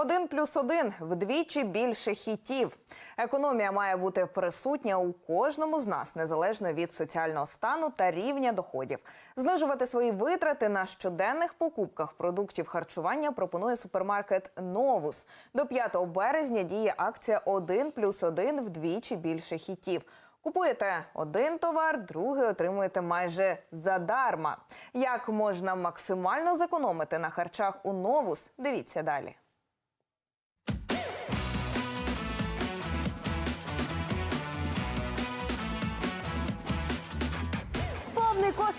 Один плюс один вдвічі більше хітів. Економія має бути присутня у кожному з нас, незалежно від соціального стану та рівня доходів. Знижувати свої витрати на щоденних покупках продуктів харчування пропонує супермаркет Новус. До 5 березня діє акція «1 плюс 1 вдвічі більше хітів. Купуєте один товар, другий отримуєте майже задарма. Як можна максимально зекономити на харчах у Новус? Дивіться далі.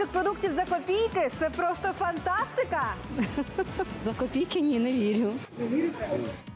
Повний продуктів за копійки це просто фантастика. За копійки ні, не вірю.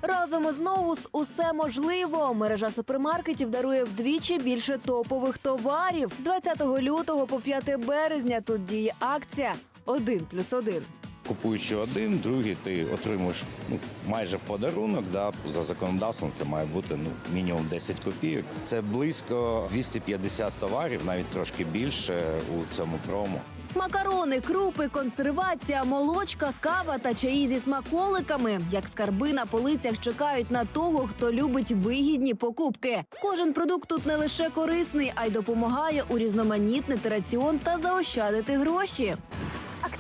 Разом із Новус усе можливо. Мережа супермаркетів дарує вдвічі більше топових товарів. З 20 лютого по 5 березня тут діє акція «1 плюс 1». Купуючи один, другий ти отримуєш ну, майже в подарунок. Да, за законодавством це має бути ну, мінімум 10 копійок. Це близько 250 товарів, навіть трошки більше у цьому промо. Макарони, крупи, консервація, молочка, кава та чаї зі смаколиками. Як скарби на полицях чекають на того, хто любить вигідні покупки. Кожен продукт тут не лише корисний, а й допомагає урізноманітнити раціон та заощадити гроші.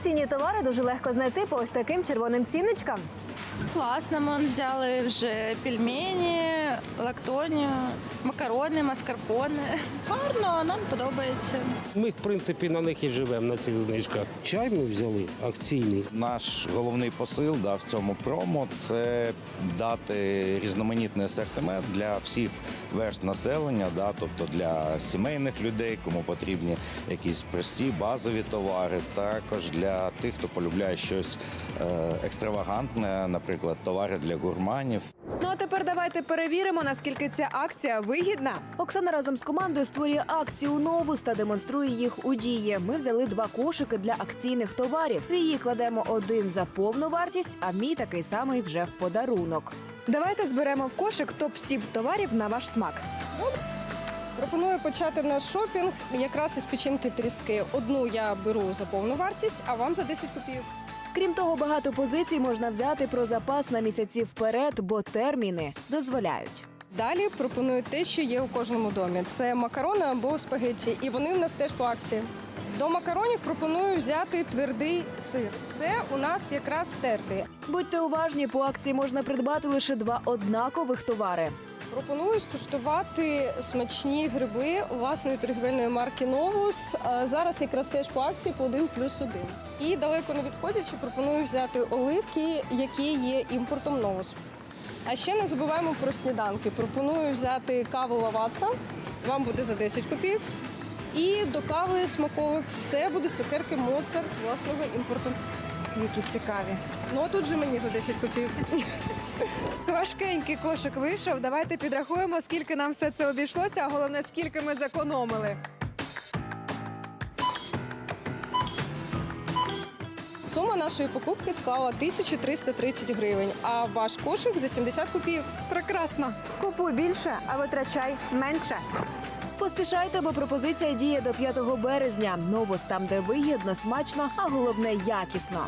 Акційні товари дуже легко знайти по ось таким червоним цінничкам. Класно, ми взяли вже пельмені, лактонію, макарони, маскарпоне. Гарно, нам подобається. Ми, в принципі, на них і живемо на цих знижках. Чай ми взяли акційний. Наш головний посил да, в цьому промо це дати різноманітний асортимент для всіх верст населення, да, тобто для сімейних людей, кому потрібні якісь прості базові товари, також для тих, хто полюбляє щось е, екстравагантне, наприклад, товари для гурманів. Ну а тепер давайте перевіримо, наскільки ця акція вигідна. Оксана разом з командою створює акцію Новус та демонструє їх у дії. Ми взяли два кошики для акційних товарів. В її кладемо один за повну вартість, а мій такий самий вже в подарунок. Давайте зберемо в кошик топ 7 товарів на ваш смак. Пропоную почати наш шопінг якраз із печінки тріски. Одну я беру за повну вартість, а вам за 10 копійок. Крім того, багато позицій можна взяти про запас на місяці вперед, бо терміни дозволяють. Далі пропоную те, що є у кожному домі. Це макарони або спагетті, і вони в нас теж по акції. До макаронів пропоную взяти твердий сир. Це у нас якраз тертий. Будьте уважні, по акції можна придбати лише два однакових товари. Пропоную скуштувати смачні гриби власної торгівельної марки Новус. Зараз якраз теж по акції по 1 плюс 1. І далеко не відходячи, пропоную взяти оливки, які є імпортом Новус. А ще не забуваємо про сніданки. Пропоную взяти каву лаваца. Вам буде за 10 копійок. І до кави смаковик це будуть цукерки Моцарт власного імпорту. Які цікаві. Ну а тут же мені за 10 копійок. Важкенький кошик вийшов. Давайте підрахуємо, скільки нам все це обійшлося, а головне, скільки ми зекономили. Сума нашої покупки склала 1330 гривень, а ваш кошик за 70 копійок. Прекрасно. Купуй більше, а витрачай менше. Поспішайте, бо пропозиція діє до 5 березня. Новус там, де вигідно, смачно, а головне якісно.